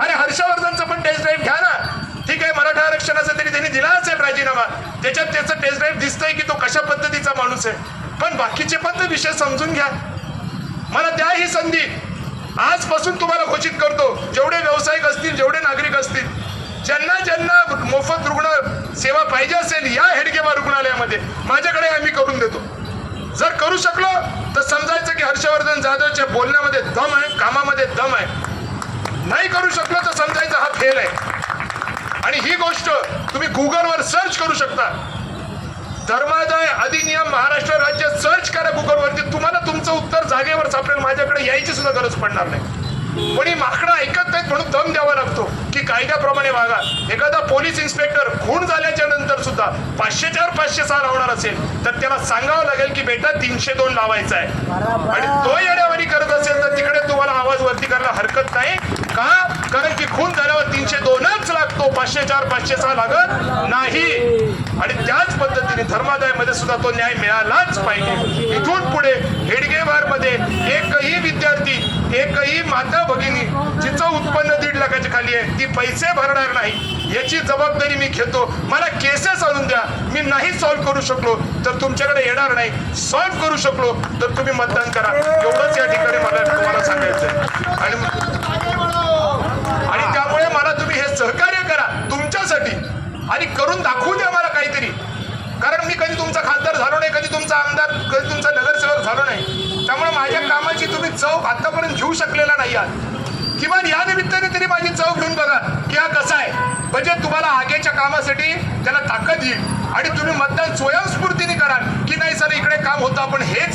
अरे हर्षवर्धनचं पण taste drive घ्या ना. ठीक आहे मराठा आरक्षणाचा तरी त्यांनी दिला असेल राजीनामा. त्याच्यात त्याचं टेस्ट ड्राईव्ह दिसतंय की तो कशा पद्धतीचा माणूस आहे. पण बाकीचे पण तर विषय समजून घ्या. मला द्या ही संधी. आजपासून तुम्हाला घोषित करतो जेवढे व्यावसायिक असतील जेवढे नागरिक असतील ज्यांना ज्यांना मोफत रुग्ण सेवा पाहिजे असेल या हेडगेवा रुग्णालयामध्ये माझ्याकडे आम्ही करून देतो. जर करू शकलो तर समजायचं की हर्षवर्धन जाधवच्या बोलण्यामध्ये दम आहे कामामध्ये दम आहे. नाही करू शकलो तर समजायचं हा फेल आहे. आणि ही गोष्ट तुम्ही गुगलवर सर्च करू शकता. धर्मादाय अधिनियम महाराष्ट्र राज्य सर्च करा गुगलवरती. तुम्हाला तुमचं उत्तर जागेवर सापडेल. माझ्याकडे यायची सुद्धा गरज पडणार नाही. पण माकडं ऐकत नाहीत म्हणून दम द्यावा लागतो की कायद्याप्रमाणे वागा. एखादा पोलीस इन्स्पेक्टर खून झाल्याच्यानंतर सुद्धा पाचशे चार पाचशे सहा लावणार असेल तर त्याला सांगावं लागेल की बेटा तीनशे दोन लावायचा आहे. आणि तो येण्यावरी करत असेल तर तिकडे तुम्हाला आवाज वरती करायला हरकत नाही का कारण की खून झाल्यावर तीनशे दोनच लागतो पाचशे चार पाचशे सहा लागत नाही. आणि त्याच पद्धतीने धर्मादायमध्ये सुद्धा तो न्याय मिळालाच पाहिजे. इथून पुढे हेडगेवारमध्ये एकही विद्यार्थी एकही माता भगिनी जिचं उत्पन्न दीड लाखाच्या खाली आहे ती पैसे भरणार नाही. याची जबाबदारी मी घेतो. मला केसेस आणून द्या. मी नाही सॉल्व्ह करू शकलो तर तुमच्याकडे येणार नाही. सॉल्व्ह करू शकलो तर तुम्ही मतदान करा एवढंच या ठिकाणी मला तुम्हाला सांगायचं आणि आणि त्यामुळे मला तुम्ही हे सहकार्य करा तुमच्यासाठी आणि करून दाखवू द्या मला काहीतरी. कारण मी कधी तुमचा खासदार झालो नाही कधी तुमचा आमदार कधी तुमचा नगरसेवक झालो नाही. त्यामुळे माझ्या कामाची तुम्ही चव आतापर्यंत घेऊ शकलेला नाही आहात किमान या निमित्ताने तरी माझी चव घेऊन बघा की हा कसा आहे. म्हणजे तुम्हाला आगेच्या कामासाठी त्याला ताकद येईल. आणि तुम्ही मतदान स्वयंस्फूर्तीने कराल की नाही सर इकडे काम होतं आपण हेच